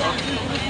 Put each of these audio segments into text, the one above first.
Jay.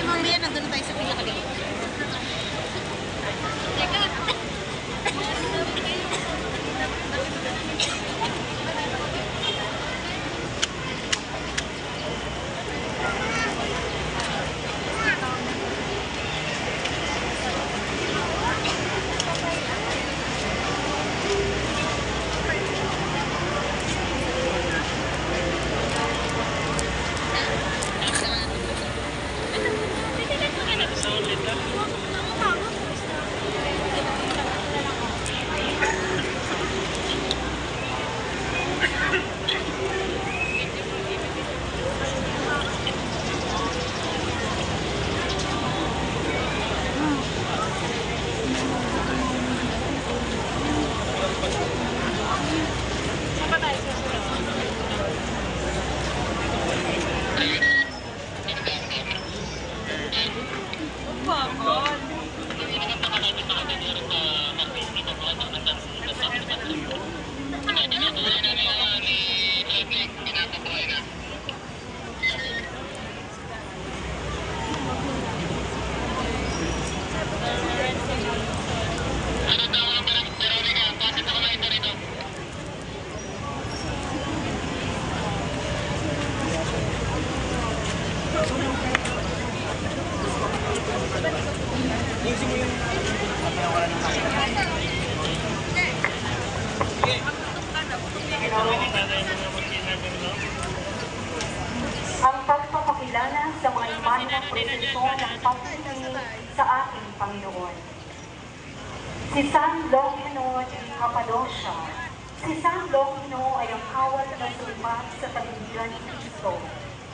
mamaya nandun na tayo sa pinakalikod. Teka. Ng proseso ng pagpili sa aking Panginoon. Si San Longinon Cappadocia, si si San Longino ay ang kawal na sulimat sa talindigan ni Cristo.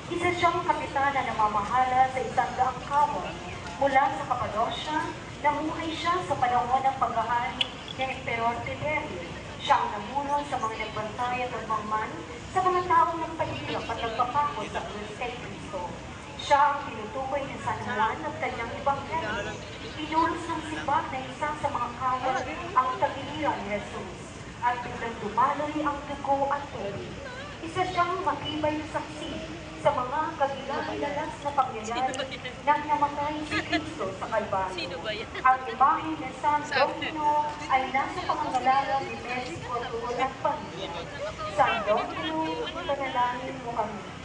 Isa siyang kapitana na mamahala sa isang daang kawal. Mula sa Cappadocia, namuhay siya sa panahon ng paghahari ni Emperor Tiberio. Siya ang namuno sa mga nagbantay at nagmangman sa mga taong nagpahirap at nagpapako sa kay Cristo. Siya ang tinutukoy ni San Juan ng kanyang ebanghelyo. Inuros ng sibat na isa sa mga kawal ang tagiliran ni Jesus at biglang dumaloy ang dugo at tubig. Isa siyang matibay na saksi sa mga kagilalas na pangyayari nang namatay si Cristo sa Kalbaryo. Ang imahe ni San Domino ay nasa pangangalaga ni Mexico Tugon at Pamilya. San Domino, panalangin mo kami.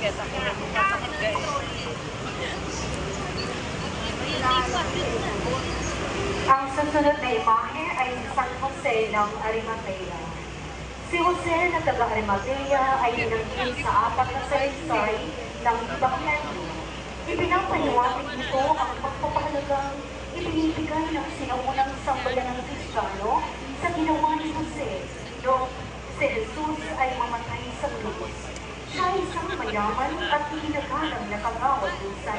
Ang susunod na imahe ay San Jose ng Arimatea. Si Jose na taga Arimatea ay ninanggit sa apat na salaysay ng Ebanghelyo. Ipinapaliwanag nito ang pagpapahalagang ibinibigay ng sinaunang sambayan ng Kristiyano sa ginawa ni Jose noong si Jesus ay mamatay sa krus. Ay isang mayaman at hinagalang na kagawad sa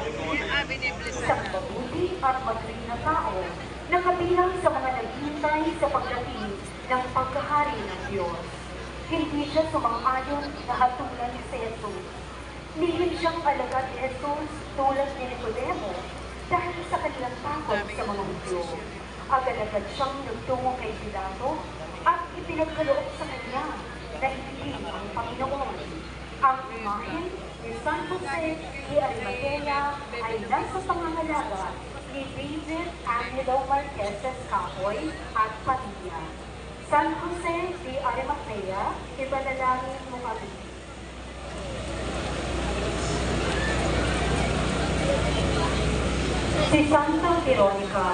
binibless isang mabuti at magaling na tao na kabilang sa mga naghintay sa pagdating ng pagkahari ng Diyos. Hindi siya sumang-ayon na hatulan si Jesus. Nihil siyang alagad ni tulad ni Nicodemo dahil sa kanilang takot sa mga Hudyo. Agad-agad siyang nagtungo kay Pilato at ipinagkaloob sa kanya na ibigin ang Panginoon. Ang imahen ni San Jose de Arimatea ay nasa pangangalaga ni David Angelo Marquez Cahoy at pamilya. San Jose de Arimatea, ipanalangin mo kami. Si Santa Veronica,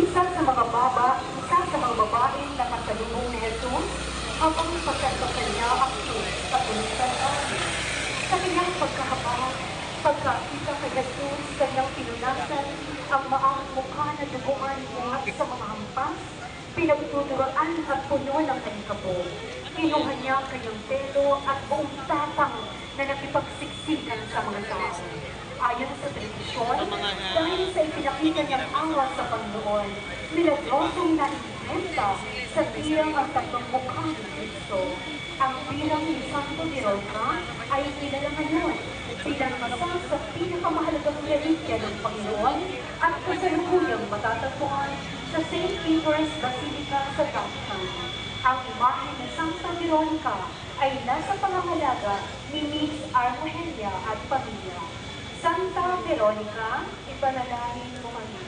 isa sa mga baba, isa sa mga babaeng nakasalubong ni Jesus habang pagkakasal niya ang sa ulitan namin. Sa kanyang pagkahabang, pagkakita kay Jesus, kanyang pinunasan ang maang mukha na duguan mula sa mga hampas, pinagtuturoan at puno ng kanyang kabog. Kinuha niya ang kanyang pelo at buong tapang na nakipagsiksikan sa mga tao. Ayon sa tradisyon, dahil sa ipinakita niyang awa sa Panginoon, milagrosong naimbenta sa bilang ang tatlong mukha ni Kristo. Ang bilang ni Santo Vironca ay kilala ngayon bilang isa sa pinakamahalagang relikya ng Panginoon at kasalukuyang matatagpuan sa St. Peter's Basilica sa Vatican. Ang imahe ni Santa Veronica ay nasa pangangalaga ni Miss Armohelia at pamilya. Santa Veronica, ipanalangin mo kami.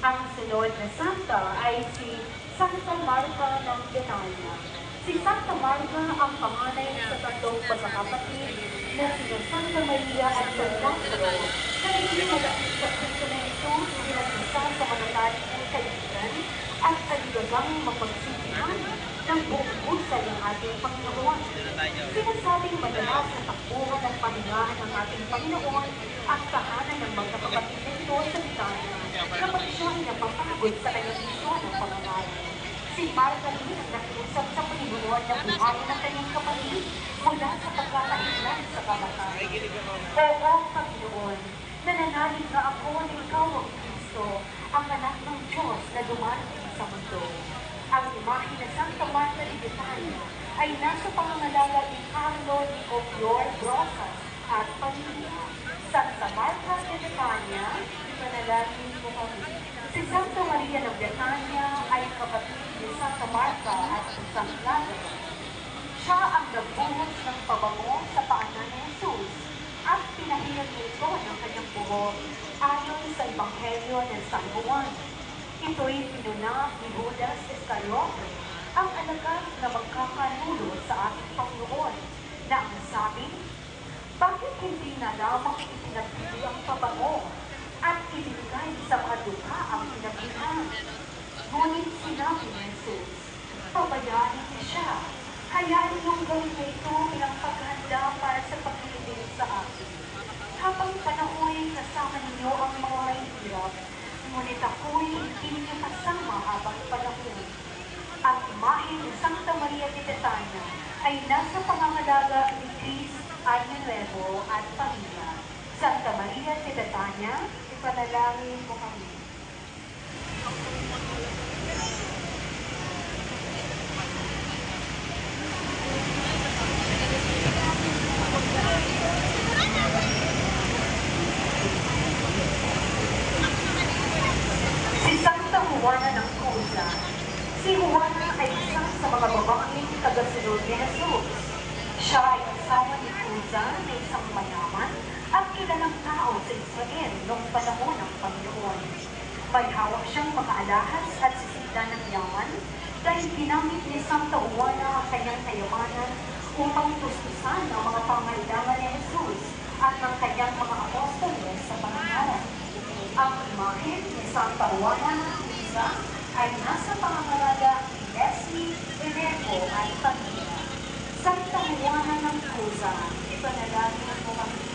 Ang sunod na santa ay si Santa Marta ng Betania. Si Santa Marta ang panganay sa tatlong pagkakapatid na sina Santa Maria at San Lazaro na hindi malapit sa Kristo na Jesus bilang isa sa mananalig ng kaibigan at aligagang mapagsisingan ng buong busa ng ating Panginoon. Sinasabing madalas sa takbuhan ng pahingahan ng ating Panginoon at tahanan ng mga kapatid nito sa bitana kapag siya ay napapagod sa kanyang misyon ng pangangalan. Si rin ang nakiusap sa Panginoon na buhay ng kanyang kapatid mula sa pagkakailan sa kamatayan. Oo, Panginoon, nananalig na ako na ikaw ang Kristo, ang anak ng Diyos na dumarating sa mundo. Ang imahe ng Santa Marta de Betania ay nasa pangangalaga ni Carlo de Copior Brosas at pamilya. Santa Marta de Betania, ipanalangin mo kami. Si Santa Maria ng Betania ay kapatid ni Santa Marta at ni San Lazaro. Siya ang nagbuhos ng pabango sa paanan ni Jesus at pinahiyag nito ng kanyang buhok ayon sa Ebanghelyo ng San Juan. Ito'y pinuna ni Judas Iscariote, ang alagad na magkakanulo sa ating Panginoon, na ang sabi, bakit hindi na lamang ipinagbili ang pabango at ibigay sa mga ang pinaglihan? Ngunit sinabi ni Jesus, Pabayaan niya siya. Hayaan niyong gawin ito bilang paghanda para sa paglilibig sa akin. Habang panahon kasama ninyo ang mga mahihirap, ngunit ako'y hindi niyo kasama habang panahon. Ang imahe ng Santa Maria de Betania ay nasa pangangalaga ni Chris Año at pamilya. Santa Maria de Betania, ipanalangin mo kami. Thank you. Juana ang kanyang kayamanan upang tustusan ang mga pangailangan ni Jesus at ng kanyang mga apostoles sa pangalan. Ang imahe ni Santa Juana ng Isa ay nasa pangangalaga ni Leslie Eneco at pamilya. Santa Juana ng Cusa, ipanalangin mo kami.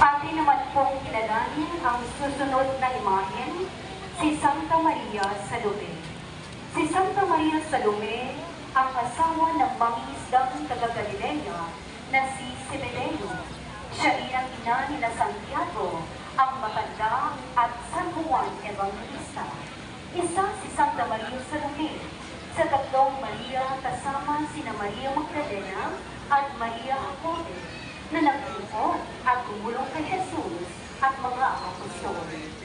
Atin naman pong kilalanin ang susunod na imahen, si Santa Maria Salome. Si Santa Maria Salome ang asawa ng mangingisdang taga Galilea na si Zebedeo. Siya rin ang ina ni na Santiago, ang matanda at San Juan Evangelista. Isa si Santa Maria Salome sa tatlong Maria kasama sina Maria Magdalena at Maria Jacobe na nagtulong at tumulong kay Jesus at mga apostol.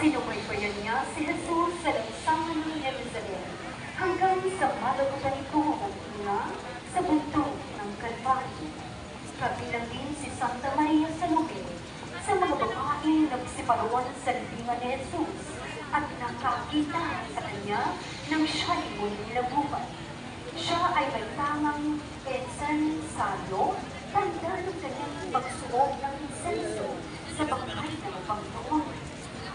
Sinubaybayan niya si Jesus sa lansangan ng Jerusalem. Hanggang sa malagutan ito ng ina sa bundok ng Kalbaryo. Kabilang din si Santa Maria Salome sa mga babaeng nagsiparuan sa libingan ni Jesus at nakakita sa kanya ng siya'y muling nabuhay. Siya ay may tamang ensensado, tanda ng kanyang pagsuot ng insenso sa bangkay ng Panginoon.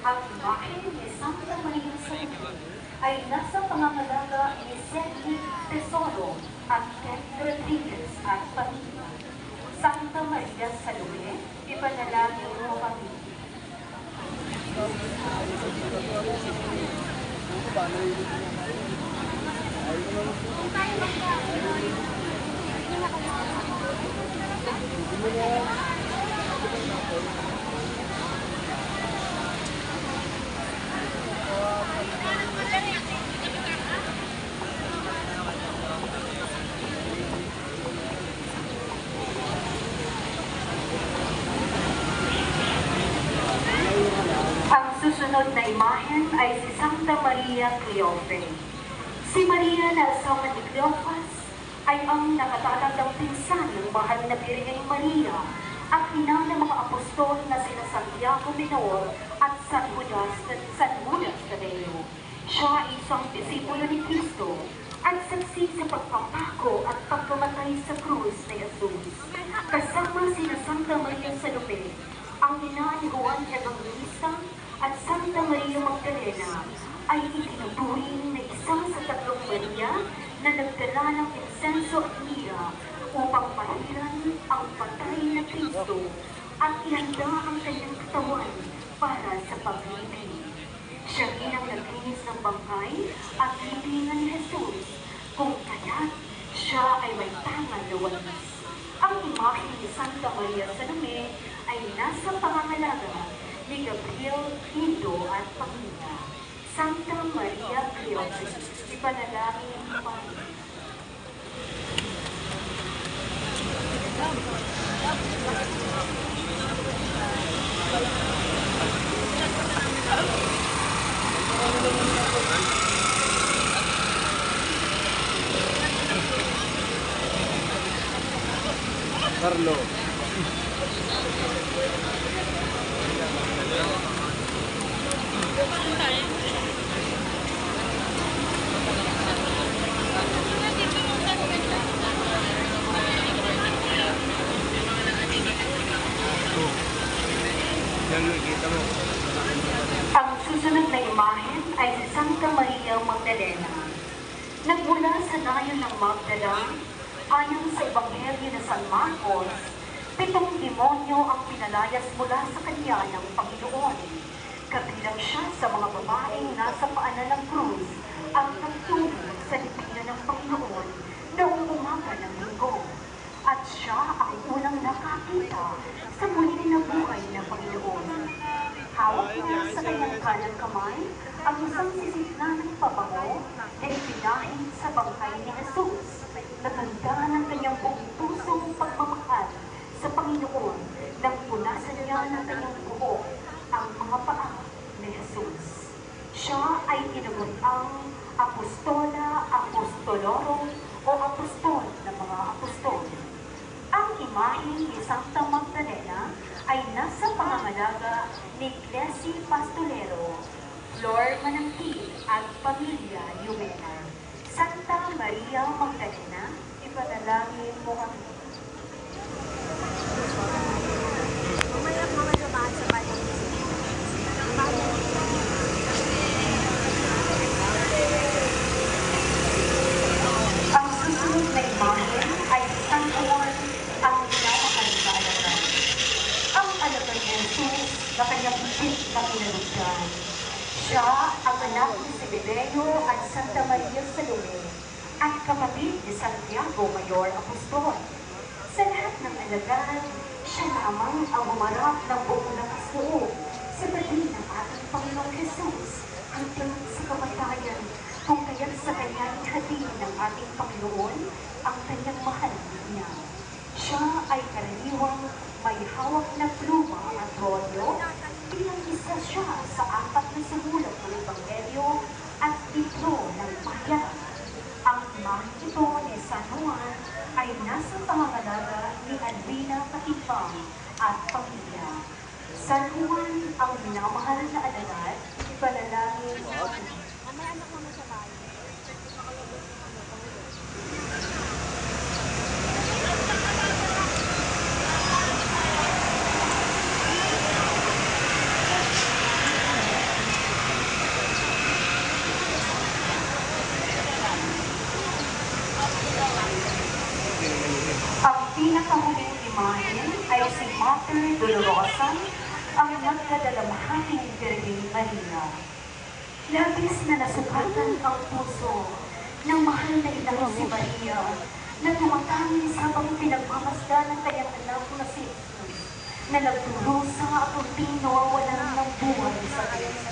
Ang imahe ni Santa Maria Salome ay nasa pangangalaga ni Cedric Tesoro at Ted Rodriguez at pamilya. Santa Maria Salome, ipanalangin mo kami. Ang susunod na imahen ay si Santa Maria Cleofe. Si Maria na ni Cleopas ay ang nakatatandang pinsan ng mahal na Birheng Maria at ina ng mga apostol na sina Santiago Minor at San Judas, San Judas Tadeo. Siya ay isang disipulo ni Kristo at saksi sa pagpapako at pagkamatay sa krus ni Jesus. Kasama sina Santa Maria Salome, ang ina ni Juan Evangelista at Santa Maria Magdalena ay itinuturing na isa sa tatlong Maria na nagdala ng insenso at mira upang pahiran ang patay na Kristo at ihanda ang kanyang katawan para sa pag-ibig. Siya rin ang naglinis ng bangkay at libingan ni Jesus, kung kaya't siya ay may tangan na walis. Ang imahe ni Santa Maria Salome ay nasa pangangalaga ni Gabriel, Indo at Pamina. Santa Maria Cleopas, ipanalangin ang Panginoon. Carlo. Yan, kita mo. Ang susunod na imahen ay si Santa Maria Magdalena. Nagmula sa dayon ng Magdala, ayon sa Ebanghelyo na San Marcos, pitong demonyo ang pinalayas mula sa kanya ng Panginoon. Kabilang siya sa mga babaeng nasa paanan ng krus ang nagtulog sa libingan ng Panginoon noong umaga ng linggo. At siya ang unang nakakita sa muli na buhay ng Panginoon. Hawak niya sa kanyang kanang kamay ang isang sisigna ng pabango na ipinahid sa bangkay ni Jesus. Natanda ng kanyang buong pusong pagmamahal sa Panginoon nang punasan niya ng kanyang buhok ang mga paa ni Jesus. Siya ay tinugon ang apostola, apostolorum o apostol ng mga apostol. Ang imahe ni Santa Magdalena ay nasa pangangalaga ni Clesi Pastolero, Flor Manangkil at Pamilya Yumena. Santa Maria Magdalena, ipanalangin mo kami. Ang susunod na imahe ay si San Juan ang minamahal na alagad. Ang alagad ni Jesus na kanyang higit na pinalugdan. Siya ang anak ni Zebedeo at Santa Maria Salome at kapatid ni Santiago Mayor Apostol. Sa lahat ng alagad, siya lamang ang humarap ng buong lakas loob sa bali ng ating Panginoong Jesus hanggang sa kamatayan kung kaya't sa kanya ihatid ng ating Panginoon ang kanyang mahal na ina. Siya ay karaniwang may hawak na pluma at rolyo bilang isa siya sa apat na sumulat ng Ebanghelyo at libro ng bayan. Ang imahe ito ni San Juan ay nasa pangangalaga ni Alvina Katibang at pamilya. San Juan ang minamahal na alagad, ipanalangin sa bayan. Ang pinakahuling imahe ay si Mater Dolorosa, ang nagkadalamhating Virgin Maria. Labis na nasukatan ang puso ng mahal na inang si Maria na tumatangis habang pinagmamasdan ng kanyang anak na si Jesus na nagturusa at unting nawawalan ng buhay sa kanya.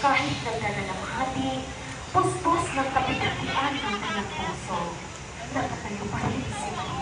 Kahit nagdadalamhati, puspos ng kapitatian ng kanyang puso, nakatayo pa rin si Maria.